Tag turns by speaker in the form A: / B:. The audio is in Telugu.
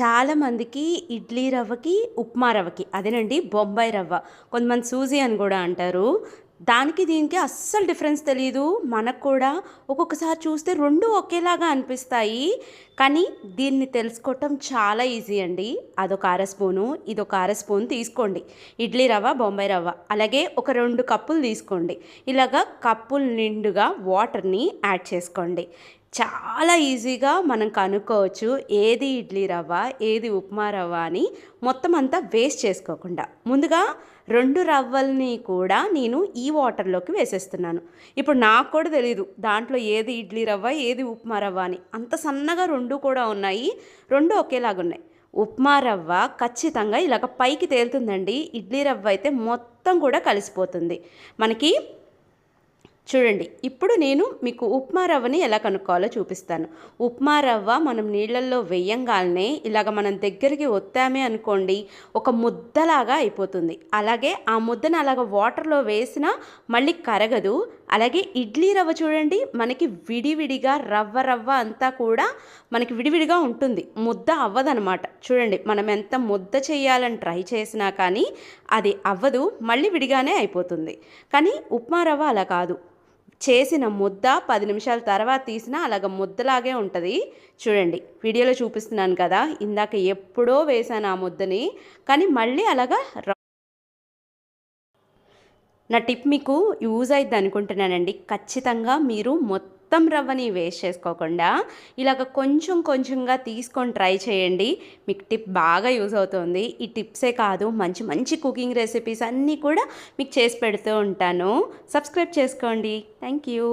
A: చాలామందికి ఇడ్లీ రవ్వకి ఉప్మా రవ్వకి అదేనండి బొంబాయి రవ్వ. కొంతమంది సూజీ అని కూడా అంటారు. దానికి దీనికి అస్సలు డిఫరెన్స్ తెలియదు మనకు కూడా ఒక్కొక్కసారి చూస్తే రెండు ఒకేలాగా అనిపిస్తాయి. కానీ దీన్ని తెలుసుకోవటం చాలా ఈజీ అండి. అదొక అర స్పూను ఇదొక అర స్పూన్ తీసుకోండి. ఇడ్లీ రవ్వ బొంబాయి రవ్వ. అలాగే ఒక రెండు కప్పులు తీసుకోండి. ఇలాగా కప్పులు నిండుగా వాటర్ని యాడ్ చేసుకోండి. చాలా ఈజీగా మనం కనుక్కోవచ్చు ఏది ఇడ్లీ రవ్వ ఏది ఉప్మా రవ్వ అని మొత్తం అంతా వేస్ట్ చేసుకోకుండా. ముందుగా రెండు రవ్వల్ని కూడా నేను ఈ వాటర్లోకి వేసేస్తున్నాను. ఇప్పుడు నాకు కూడా తెలియదు దాంట్లో ఏది ఇడ్లీ రవ్వ ఏది ఉప్మా రవ్వ అని. అంత సన్నగా రెండు కూడా ఉన్నాయి రెండు ఒకేలాగా ఉన్నాయి. ఉప్మా రవ్వ ఖచ్చితంగా ఇలాగ పైకి తేలుతుందండి ఇడ్లీ రవ్వ అయితే మొత్తం కూడా కలిసిపోతుంది. మనకి చూడండి ఇప్పుడు నేను మీకు ఉప్మా రవ్వని ఎలా కనుక్కోవాలో చూపిస్తాను. ఉప్మా రవ్వ మనం నీళ్ళల్లో వేయంగానే ఇలాగ మనం దగ్గరికి ఒత్తామే అనుకోండి ఒక ముద్దలాగా అయిపోతుంది. అలాగే ఆ ముద్దను అలాగ వాటర్లో వేసినా మళ్ళీ కరగదు. అలాగే ఇడ్లీ రవ్వ చూడండి మనకి విడివిడిగా రవ్వ రవ్వ అంతా కూడా మనకి విడివిడిగా ఉంటుంది. ముద్ద అవ్వదనమాట. చూడండి మనం ఎంత ముద్ద చేయాలని ట్రై చేసినా కానీ అది అవ్వదు మళ్ళీ విడిగానే అయిపోతుంది. కానీ ఉప్మా రవ్వ అలా కాదు. చేసిన ముద్ద పది నిమిషాల తర్వాత తీసినా అలాగ ముద్దలాగే ఉంటుంది. చూడండి వీడియోలో చూపిస్తున్నాను కదా ఇందాక ఎప్పుడో వేసాను ఆ ముద్దని కానీ మళ్ళీ అలాగా ర- నా టిప్ మీకు యూజ్ అయింది అనుకుంటున్నానండి. ఖచ్చితంగా మీరు మొత్తం రవ్వని వేస్ట్ చేసుకోకుండా ఇలాగ కొంచెం కొంచెంగా తీసుకొని ట్రై చేయండి. మీకు టిప్ బాగా యూజ్ అవుతుంది. ఈ టిప్సే కాదు మంచి మంచి కుకింగ్ రెసిపీస్ అన్నీ కూడా మీకు చేసి పెడుతూ ఉంటాను. సబ్స్క్రైబ్ చేసుకోండి. Thank you.